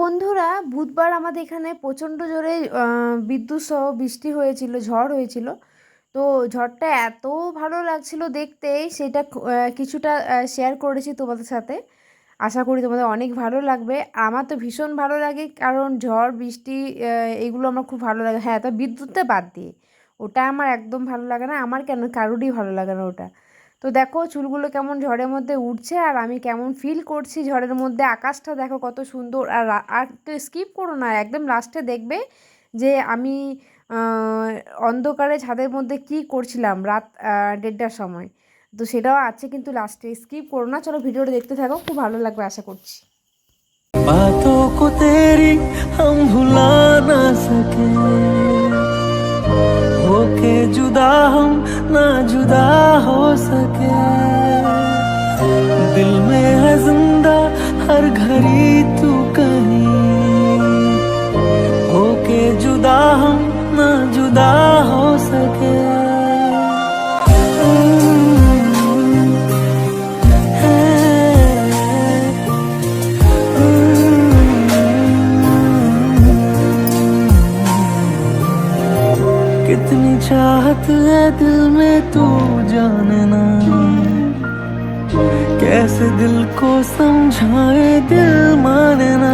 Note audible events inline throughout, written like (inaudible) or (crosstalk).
বন্ধুরা, বুধবার আমাদের এখানে প্রচণ্ড জোরে বিদ্যুৎ সহ বৃষ্টি হয়েছিল, ঝড় হয়েছিল। তো ঝড়টা এত ভালো লাগছিল দেখতে, সেটা কিছুটা শেয়ার করেছি তোমাদের সাথে। আশা করি তোমাদের অনেক ভালো লাগবে। আমার তো ভীষণ ভালো লাগে, কারণ ঝড়, বৃষ্টি এগুলো আমার খুব ভালো লাগে। হ্যাঁ তো বিদ্যুৎটা বাদ দিয়ে, ওটা আমার একদম ভালো লাগে না, আমার কেন, কারোরই ভালো লাগে না ওটা। তো দেখো চুলগুলো কেমন ঝড়ের মধ্যে উঠছে আর আমি কেমন ফিল করছি ঝড়ের মধ্যে আকাশটা দেখো কত সুন্দর আর রা- আর স্কিপ করো না একদম লাস্টে দেখবে যে আমি আহ, অন্ধকারে ছাদের মধ্যে কি করছিলাম রাত আহ, দেড়টার সময় তো সেটাও আছে কিন্তু লাস্টে স্কিপ করো না চলো ভিডিওটা দেখতে থাকো খুব ভালো লাগবে আশা করছি बातों को तेरी हम भुला ना सके होके जुदा हम ना जुदा हो सके। दिल में है ज़िंदा हर घड़ी तू। चाहत है दिल में तू जानना। कैसे दिल को समझाए दिल मानना।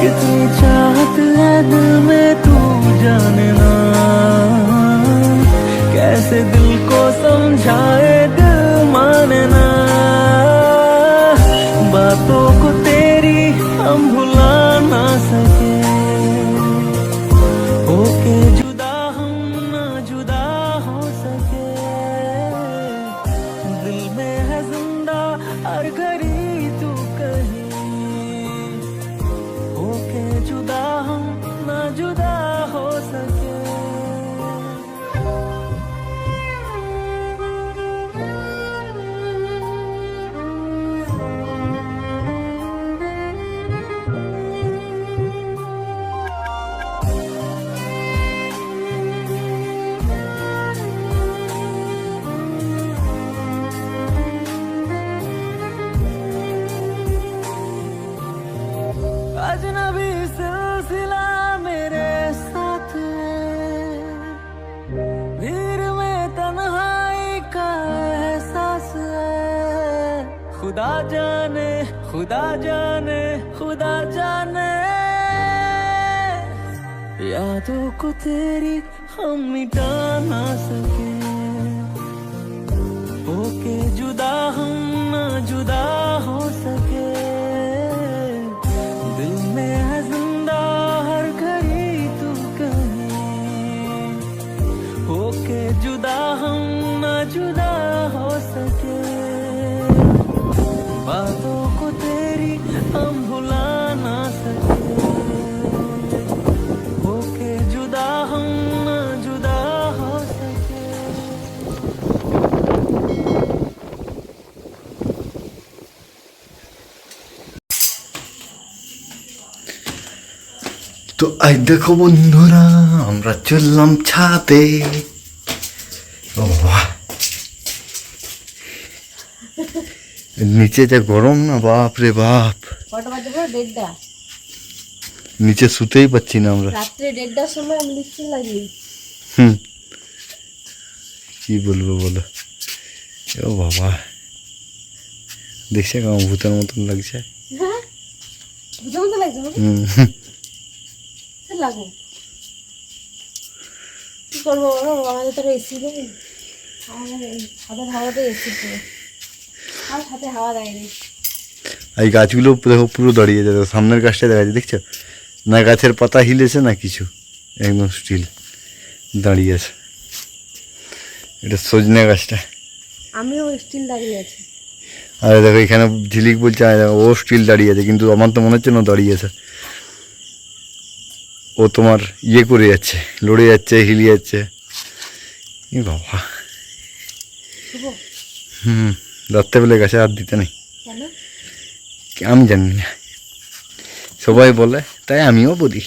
कितनी चाहत है दिल में तू जानना। कैसे दिल अजनबी सिलसिला मेरे साथ है। में तन्हाई का एहसास खुदा जाने खुदा जाने खुदा जाने। यादों को तेरी हम मिटा ना सके। होके जुदा हम ना जुदा তো আজ দেখো বন্ধুরা আমরা চললাম ছাতে। নিচে যা গরম না বাপ রে বাপ। নিচে শুতেই পাচ্ছি না আমরা। রাত্রে দেড়টার সময় আমি লিখতে লাগি। হুম। কি বলব বলো? ও বাবা। দেখছে কেমন ভূতের মতন লাগছে? হ্যাঁ? বুঝতে মতো লাগছে আমাকে? হুম। লাগো কি করব বলো? আমাদের তো এসি নেই আমাদের হাওয়াতে এসি পুরো আর সাথে হাওয়া দেয়নি এই গাছগুলো দেখো পুরো দাঁড়িয়ে যাবে সামনের গাছটা দেখা যাচ্ছে দেখছ? না গাছের পাতা হিলেছে না কিছু? একদম স্টিল দাঁড়িয়ে আছে। এটা সজনে গাছটা। আমিও স্টিল দাঁড়িয়ে আছি। আর দেখো এখানে ঝিলিক বলছে ও স্টিল দাঁড়িয়ে আছে। কিন্তু আমার তো মনে হচ্ছে না দাঁড়িয়ে আছে। ও তোমার ইয়ে করে যাচ্ছে লড়ে যাচ্ছে হিলিয়ে যাচ্ছে। বাবা। হুম রাত্রেবেলা গাছে হাত দিতে নেই। আমি জানি না। সবাই বলে তাই আমিও বলি।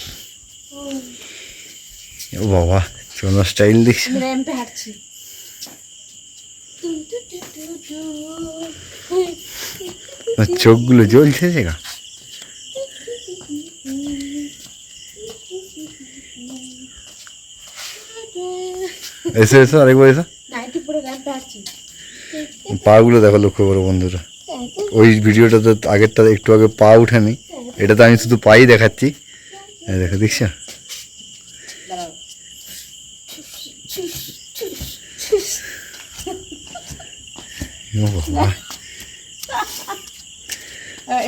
ও। বাবা চলো স্টাইল দেখছি। চোখগুলো জ্বলছে যে এসে এসে, আরেকবার এসে। পাগুলো দেখো, লক্ষ্য করো বন্ধুরা। ওই ভিডিওটা তো আগেরটা একটু আগে পা উঠেনি। এটা তো আমি শুধু পাই দেখাচ্ছি। দেখো, দেখছ?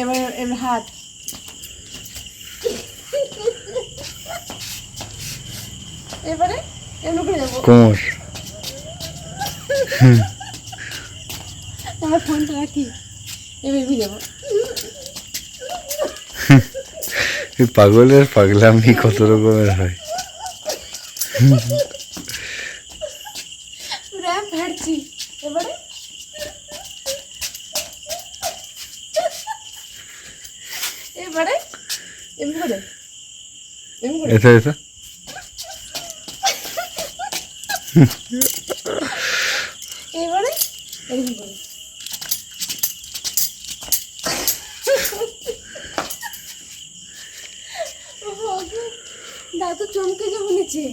এবার এবার হাত। এবারে এমনি করে যাব কোমর আমার ফোনটা রাখি এবার এই পাগলের পাগলামি কত রকমের হয়। হাঁটছি এবারে। এবারে এমনি করে। এমনি করে। এসো এসো এবারে এরকম দাদু চমকে যাব নিচে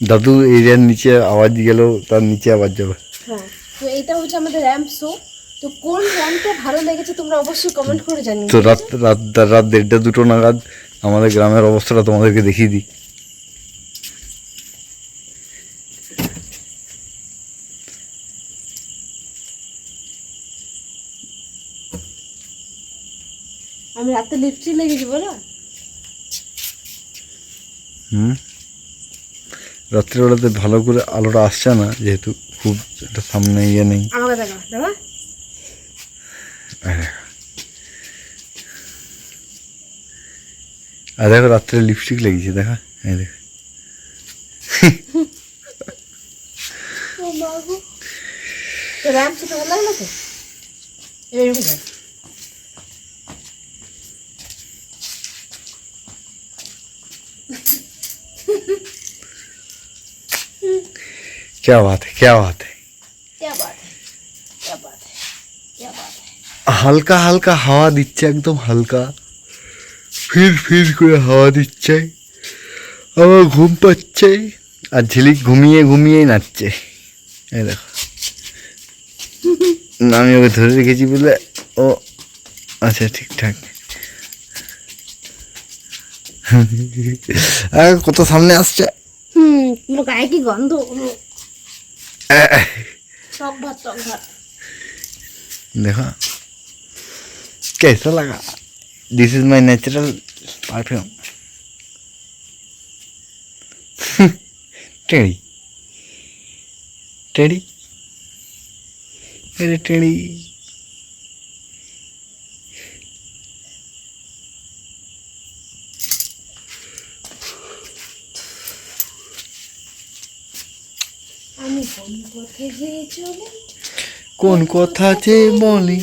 দাদু এরিয়ার নিচে আওয়াজ গেল তার নিচে আওয়াজ যাবে। হ্যাঁ তো এটা হচ্ছে আমাদের র্যাম্প শো। তো কোন র্যাম্পটা ভালো লেগেছে তোমরা অবশ্যই কমেন্ট করে জানিও। তো রাত রাত রাত দেড়টা দুটো নাগাদ আমাদের গ্রামের অবস্থাটা তোমাদেরকে দেখিয়ে দিই। আমি রাতে লিপস্টিক লেগেছি বলো হুম? রাত্রিবেলাতে ভালো করে আলোটা আসছে না যেহেতু খুব একটা সামনে ইয়ে নেই। আমাকে দেখো দেখো? আর। দেখো রাত্রে লিপস্টিক লেগেছে দেখা? এই দেখো। শোটা ভালো লাগল তো? এরকম क्या बात है क्या बात है क्या बात है क्या बात है क्या बात है হালকা হালকা হাওয়া দিচ্ছে একদম হালকা ফির ফির করে হাওয়া দিচ্ছে আমার ঘুম পাচ্ছে আর ঝিলিক ঘুমিয়ে ঘুমিয়েই নাচছে এই দেখো না, আমি ওকে ধরে রেখেছি বলে ও আচ্ছা ঠিকঠাক আর কত সামনে আসছে হুম পুরো গায়ে কি গন্ধ (laughs) টক ভাত টক ভাত देखो कैसा लगा this is my natural perfume टेढ़ी टेढ़ी अरे टेढ़ी কোন কথা যে বলি?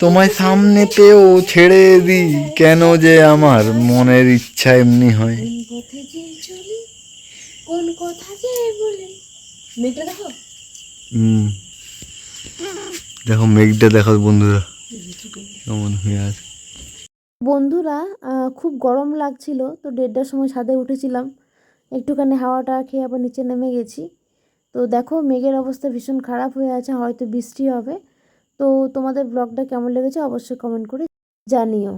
তোমায় সামনে পেয়েও ছেড়ে দিই। কেন যে আমার মনের ইচ্ছা এমনি হয়? কোন কথা যে বলে? মেয়েটা দেখো। হুম। দেখো মেঘটা দেখো বন্ধুরা। কেমন হয়ে আছে? বন্ধুরা খুব গরম লাগছিল তো দেড়টার সময় ছাদে উঠেছিলাম। একটুখানি হাওয়াটা খেয়ে আবার নিচে নেমে গেছি। তো দেখো মেঘের অবস্থা ভীষণ খারাপ হয়ে আছে, হয়তো বৃষ্টি হবে। তো তোমাদের ব্লগটা কেমন লেগেছে অবশ্যই কমেন্ট করে জানিও।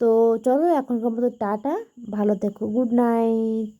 তো চলো এখনকার মতো টাটা, ভালো থেকো গুড নাইট